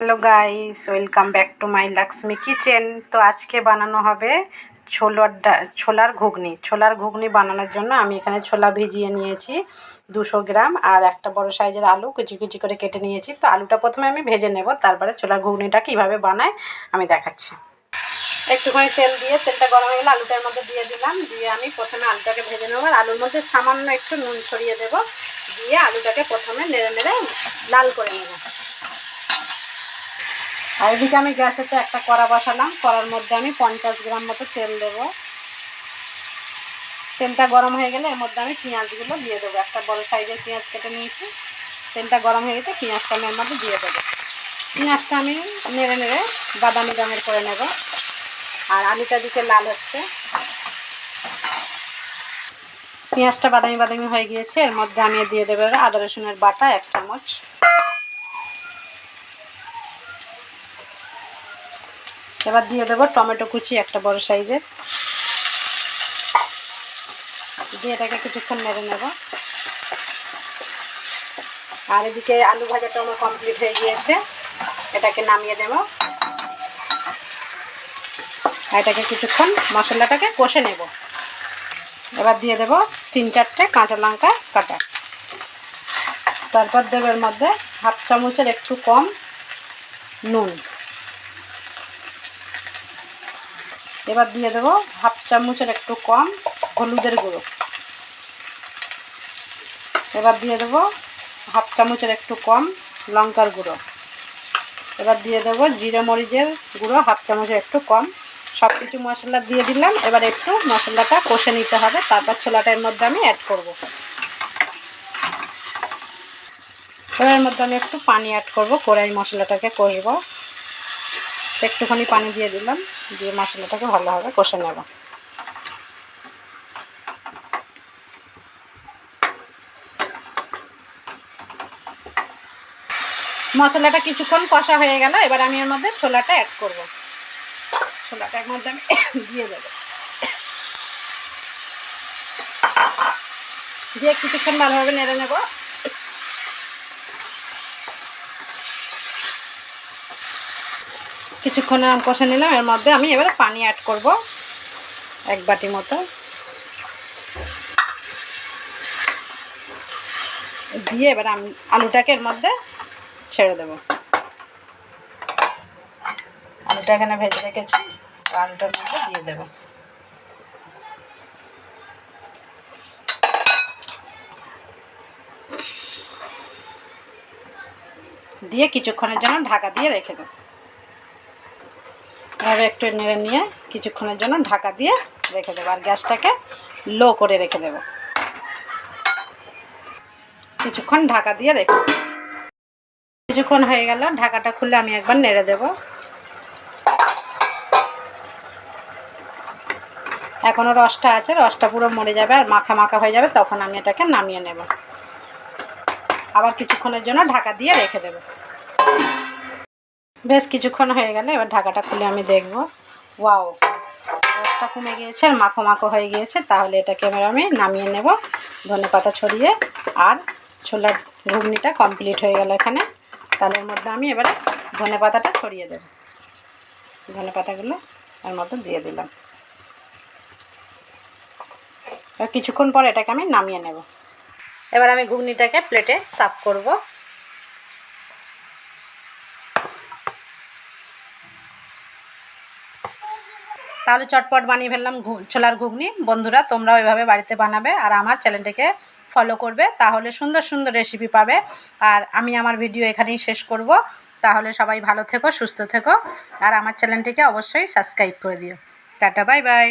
Hello guys, welcome back to my Laxmi kitchen. তো আজকে বানানো হবে ছোলার ছোলার ঘুগনি। ছোলার ঘুগনি বানানোর জন্য আমি এখানে ছোলা ভিজিয়ে নিয়েছি দুশো গ্রাম আর একটা বড় সাইজের আলু কুচি কুচি করে কেটে নিয়েছি। তো আলুটা প্রথমে আমি ভেজে নেব, তারপরে ছোলার ঘুগনিটা কীভাবে বানায় আমি দেখাচ্ছি। একটুখানি তেল দিয়ে, তেলটা গরম হয়ে গেলে আলুটার মধ্যে দিয়ে দিলাম। দিয়ে আমি প্রথমে আলুটাকে ভেজে নেব আর আলুর মধ্যে সামান্য একটু নুন ছড়িয়ে দেবো। দিয়ে আলুটাকে প্রথমে নেড়ে নেড়ে লাল করে নেব। আর এদিকে আমি গ্যাসেতে একটা কড়া বসালাম। কড়ার মধ্যে আমি পঞ্চাশ গ্রাম মতো তেল দেবো। তেলটা গরম হয়ে গেলে এর মধ্যে আমি পেঁয়াজগুলো দিয়ে দেবো। একটা বড় সাইজের পেঁয়াজ কেটে নিয়েছি। তেলটা গরম হয়ে গেছে, পেঁয়াজটা আমি এর মধ্যে দিয়ে দেবো। পেঁয়াজটা আমি নেড়ে নেড়ে বাদামি রঙের করে নেব। আর আলুটা দিকে লাল হচ্ছে। পেঁয়াজটা বাদামি বাদামি হয়ে গিয়েছে। এর মধ্যে আমি দিয়ে দেবো আদা রসুনের বাটা এক চামচ। এবার দিয়ে দেবো টমেটো কুচি, একটা বড় সাইজের। দিয়ে এটাকে কিছুক্ষণ নেড়ে নেব। আর এদিকে আলু ভাজাটা আমার কমপ্লিট হয়ে গিয়েছে। এটাকে নামিয়ে দেব। এটাকে কিছুক্ষণ মশলাটাকে কষে নেব। এবার দিয়ে দেব তিন চারটে কাঁচা লঙ্কা কাটা। তারপর দেবো এর মধ্যে হাফ চামচের একটু কম নুন। এবার দিয়ে দেবো হাফ চামচের একটু কম হলুদের গুঁড়ো। এবার দিয়ে দেবো হাফ চামচের একটু কম লঙ্কার গুঁড়ো। এবার দিয়ে দেবো জিরে মরিচের গুঁড়ো, হাফ চামচের একটু কম। সব কিছু মশলা দিয়ে দিলাম, এবার একটু মশলাটা কষে নিতে হবে, তারপর ছোলাটার মধ্যে আমি অ্যাড করব। এবার মধ্যে আমি একটু পানি অ্যাড করব, কড়াই মশলাটাকে কষবো। একটুখানি পানি দিয়ে দিলাম, দিয়ে মশলাটাকে ভালোভাবে কষে নেব। মশলাটা কিছুক্ষণ কষা হয়ে গেল, এবার আমি এর মধ্যে ছোলাটা অ্যাড করব। ছোলাটা এর মধ্যে আমি দিয়ে দেবো। দিয়ে কিছুক্ষণ ভালোভাবে নেড়ে নেব। কিছুক্ষণ কষে নিলাম, এর মধ্যে আমি এবারে পানি অ্যাড করব এক বাটি মতো। দিয়ে এবার আমি, আলুটাকে এর মধ্যে ছেড়ে দেব। আলুটা এখানে ভেজে রেখেছি আলুটার মধ্যে দিয়ে দেব। দিয়ে কিছুক্ষণের জন্য ঢাকা দিয়ে রেখে দেবো। এভাবে একটু নেড়ে নিয়ে কিছুক্ষণের জন্য ঢাকা দিয়ে রেখে দেবো। আর গ্যাসটাকে লো করে রেখে দেবো। কিছুক্ষণ ঢাকা দিয়ে রেখে কিছুক্ষণ হয়ে গেল, ঢাকাটা খুলে আমি একবার নেড়ে দেব। এখনও রসটা আছে, রসটা পুরো মরে যাবে আর মাখা মাখা হয়ে যাবে, তখন আমি এটাকে নামিয়ে নেব। আবার কিছুক্ষণের জন্য ঢাকা দিয়ে রেখে দেবো। বেশ কিছুক্ষণ হয়ে গেলে এবার ঢাকাটা খুলে আমি দেখব। ওয়াও, রসটা কমে গিয়েছে আর মাখো মাখো হয়ে গিয়েছে, তাহলে এটাকে এবার আমি নামিয়ে নেব। ধনে পাতা ছড়িয়ে আর ছোলার ঘুগনিটা কমপ্লিট হয়ে গেল এখানে। তাহলে মধ্যে আমি এবারে ধনে পাতাটা ছড়িয়ে দেব। ধনে পাতাগুলো এর মধ্যে দিয়ে দিলাম। এবার কিছুক্ষণ পর এটাকে আমি নামিয়ে নেব। এবার আমি ঘুগনিটাকে প্লেটে সার্ভ করব। তাহলে চটপট বানিয়ে ফেললাম ছোলার ঘুগনি। বন্ধুরা, তোমরাও ওইভাবে বাড়িতে বানাবে আর আমার চ্যানেলটিকে ফলো করবে, তাহলে সুন্দর সুন্দর রেসিপি পাবে। আর আমি আমার ভিডিও এখানেই শেষ করব। তাহলে সবাই ভালো থেকো, সুস্থ থেকো। আর আমার চ্যানেলটিকে অবশ্যই সাবস্ক্রাইব করে দিও। Tata bye bye